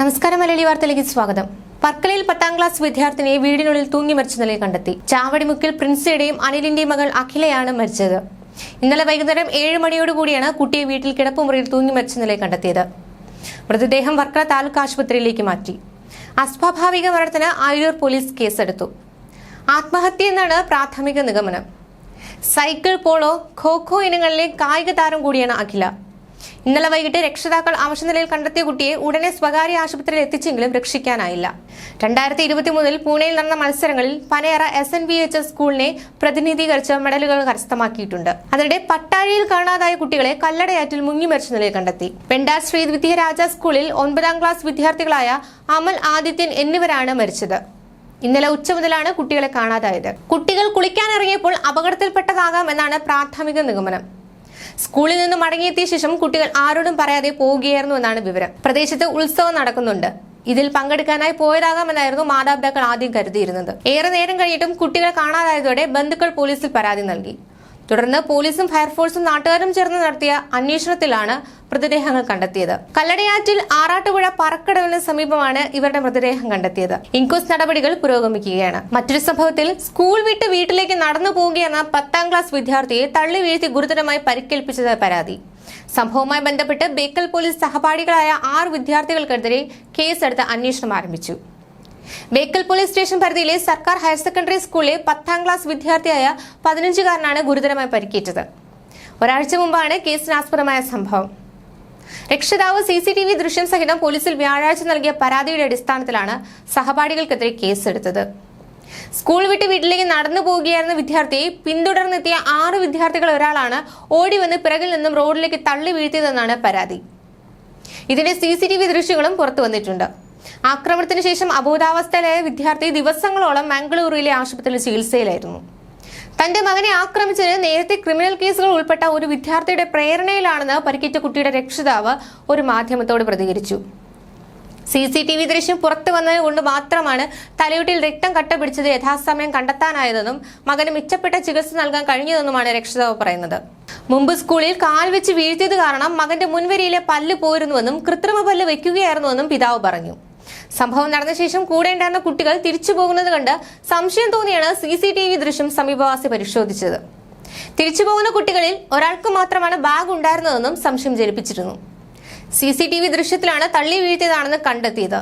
നമസ്കാരം മലയാളി വാർത്തയിലേക്ക് സ്വാഗതം. വർക്കലയിൽ പത്താം ക്ലാസ് വിദ്യാർത്ഥിനിയെ വീടിനുള്ളിൽ തൂങ്ങി മരിച്ച നിലയിൽ കണ്ടെത്തി. ചാവടിമുക്കിൽ പ്രിൻസിയുടെയും അനിലിന്റെയും മകൾ അഖിലയാണ് മരിച്ചത്. ഇന്നലെ വൈകുന്നേരം ഏഴ് മണിയോടുകൂടിയാണ് കുട്ടിയെ വീട്ടിൽ കിടപ്പുമുറിയിൽ തൂങ്ങി മരിച്ച നിലയിൽ കണ്ടെത്തിയത്. മൃതദേഹം വർക്കല താലൂക്ക് ആശുപത്രിയിലേക്ക് മാറ്റി. അസ്വാഭാവിക മരണത്തിന് ആയൂർ പോലീസ് കേസെടുത്തു. ആത്മഹത്യ എന്നാണ് പ്രാഥമിക നിഗമനം. സൈക്കിൾ പോളോ ഖോ ഖോ ഇനങ്ങളിലെ കായിക താരം കൂടിയാണ് അഖില. ഇന്നലെ വൈകിട്ട് രക്ഷിതാക്കൾ അവശനിലയിൽ കണ്ടെത്തിയ കുട്ടിയെ ഉടനെ സ്വകാര്യ ആശുപത്രിയിൽ എത്തിച്ചെങ്കിലും രക്ഷിക്കാനായില്ല. രണ്ടായിരത്തി ഇരുപത്തി മൂന്നിൽ പൂനെയിൽ നടന്ന മത്സരങ്ങളിൽ Panayara S N B H S സ്കൂളിനെ പ്രതിനിധീകരിച്ച് മെഡലുകൾ കരസ്ഥമാക്കിയിട്ടുണ്ട്. അതിനിടെ പട്ടാഴിയിൽ കാണാതായ കുട്ടികളെ കല്ലടയാറ്റിൽ മുങ്ങി മരിച്ച നിലയിൽ കണ്ടെത്തി. പെണ്ടാർ ശ്രീ വിദ്യാരാജ സ്കൂളിൽ ഒൻപതാം ക്ലാസ് വിദ്യാർത്ഥികളായ അമൽ ആദിത്യൻ എന്നിവരാണ് മരിച്ചത്. ഇന്നലെ ഉച്ച മുതലാണ് കുട്ടികളെ കാണാതായത്. കുട്ടികൾ കുളിക്കാനിറങ്ങിയപ്പോൾ അപകടത്തിൽപ്പെട്ടതാകാം എന്നാണ് പ്രാഥമിക നിഗമനം. സ്കൂളിൽ നിന്ന് മടങ്ങിയെത്തിയ ശേഷം കുട്ടികൾ ആരോടും പറയാതെ പോവുകയായിരുന്നു എന്നാണ് വിവരം. പ്രദേശത്ത് ഉത്സവം നടക്കുന്നുണ്ട്. ഇതിൽ പങ്കെടുക്കാനായി പോയതാകാമെന്നായിരുന്നു മാതാപിതാക്കൾ ആദ്യം കരുതിയിരുന്നത്. ഏറെ നേരം കഴിഞ്ഞിട്ടും കുട്ടികൾ കാണാതായതോടെ ബന്ധുക്കൾ പോലീസിൽ പരാതി നൽകി. തുടർന്ന് പോലീസും ഫയർഫോഴ്സും നാട്ടുകാരും ചേർന്ന് നടത്തിയ അന്വേഷണത്തിലാണ് മൃതദേഹങ്ങൾ കണ്ടെത്തിയത്. കല്ലടയാറ്റിൽ ആറാട്ടുപുഴ പറക്കടവിന് സമീപമാണ് ഇവരുടെ മൃതദേഹം കണ്ടെത്തിയത്. ഇൻക്വസ്റ്റ് നടപടികൾ പുരോഗമിക്കുകയാണ്. മറ്റൊരു സംഭവത്തിൽ സ്കൂൾ വിട്ട് വീട്ടിലേക്ക് നടന്നു പോവുകയെന്ന പത്താം ക്ലാസ് വിദ്യാർത്ഥിയെ തള്ളി വീഴ്ത്തി ഗുരുതരമായി പരിക്കേൽപ്പിച്ചത് പരാതി. സംഭവവുമായി ബന്ധപ്പെട്ട് ബേക്കൽ പോലീസ് സഹപാഠികളായ ആറ് വിദ്യാർത്ഥികൾക്കെതിരെ കേസെടുത്ത് അന്വേഷണം ആരംഭിച്ചു. ബേക്കൽ പോലീസ് സ്റ്റേഷൻ പരിധിയിലെ സർക്കാർ ഹയർ സെക്കൻഡറി സ്കൂളിലെ പത്താം ക്ലാസ് വിദ്യാർത്ഥിയായ പതിനഞ്ചുകാരനാണ് ഗുരുതരമായി പരിക്കേറ്റത്. ഒരാഴ്ച മുമ്പാണ് കേസിനാസ്പദമായ സംഭവം. രക്ഷിതാവ് സി സി ടി വി ദൃശ്യം സഹിതം പോലീസിൽ വ്യാഴാഴ്ച നൽകിയ പരാതിയുടെ അടിസ്ഥാനത്തിലാണ് സഹപാഠികൾക്കെതിരെ കേസെടുത്തത്. സ്കൂൾ വിട്ട് വീട്ടിലേക്ക് നടന്നു പോവുകയായിരുന്ന വിദ്യാർത്ഥിയെ പിന്തുടർന്നെത്തിയ ആറ് വിദ്യാർത്ഥികൾ ഒരാളാണ് ഓടി വന്ന് പിറകിൽ നിന്നും റോഡിലേക്ക് തള്ളി വീഴ്ത്തിയതെന്നാണ് പരാതി. ഇതിന്റെ സി സി ടി വി ദൃശ്യങ്ങളും പുറത്തു വന്നിട്ടുണ്ട്. ആക്രമണത്തിന് ശേഷം അബോധാവസ്ഥയിലായ വിദ്യാർത്ഥി ദിവസങ്ങളോളം മംഗളൂരുവിലെ ആശുപത്രിയിൽ ചികിത്സയിലായിരുന്നു. തന്റെ മകനെ ആക്രമിച്ചതിന് നേരത്തെ ക്രിമിനൽ കേസുകൾ ഉൾപ്പെട്ട ഒരു വിദ്യാർത്ഥിയുടെ പ്രേരണയിലാണെന്ന് പരിക്കേറ്റ കുട്ടിയുടെ രക്ഷിതാവ് ഒരു മാധ്യമത്തോട് പ്രതികരിച്ചു. സി സി ടി വി ദൃശ്യം പുറത്തു വന്നത് കൊണ്ട് മാത്രമാണ് തലയോട്ടിൽ രക്തം കട്ട പിടിച്ചത് യഥാസമയം കണ്ടെത്താനായതെന്നും മകന് മെച്ചപ്പെട്ട ചികിത്സ നൽകാൻ കഴിഞ്ഞതെന്നുമാണ് രക്ഷിതാവ് പറയുന്നത്. മുമ്പ് സ്കൂളിൽ കാൽ വെച്ച് വീഴ്ത്തിയത് കാരണം മകന്റെ മുൻവരിയിലെ പല്ല് പോയിരുന്നുവെന്നും കൃത്രിമ പല്ല് വെക്കുകയായിരുന്നുവെന്നും പിതാവ് പറഞ്ഞു. സംഭവം നടന്ന ശേഷം കൂടെ ഉണ്ടായിരുന്ന കുട്ടികൾ തിരിച്ചു പോകുന്നത് കണ്ട് സംശയം തോന്നിയാണ് സി സി ടി വി ദൃശ്യം സമീപവാസി പരിശോധിച്ചത്. തിരിച്ചു പോകുന്ന കുട്ടികളിൽ ഒരാൾക്ക് മാത്രമാണ് ബാഗ് ഉണ്ടായിരുന്നതെന്നും സംശയം ജനിപ്പിച്ചിരുന്നു. സി സി ടി വി ദൃശ്യത്തിലാണ് തള്ളി വീഴ്ത്തിയതാണെന്ന് കണ്ടെത്തിയത്.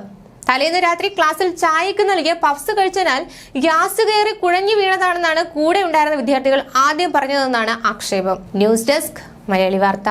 തലേന്ന് രാത്രി ക്ലാസ്സിൽ ചായക്ക് നൽകിയ പഫ്സ് കഴിച്ചതിനാൽ ഗ്യാസ് കയറി കുഴഞ്ഞു വീണതാണെന്നാണ് കൂടെ ഉണ്ടായിരുന്ന വിദ്യാർത്ഥികൾ ആദ്യം പറഞ്ഞതെന്നാണ് ആക്ഷേപം. ന്യൂസ് ഡെസ്ക് മലയാളി വാർത്ത.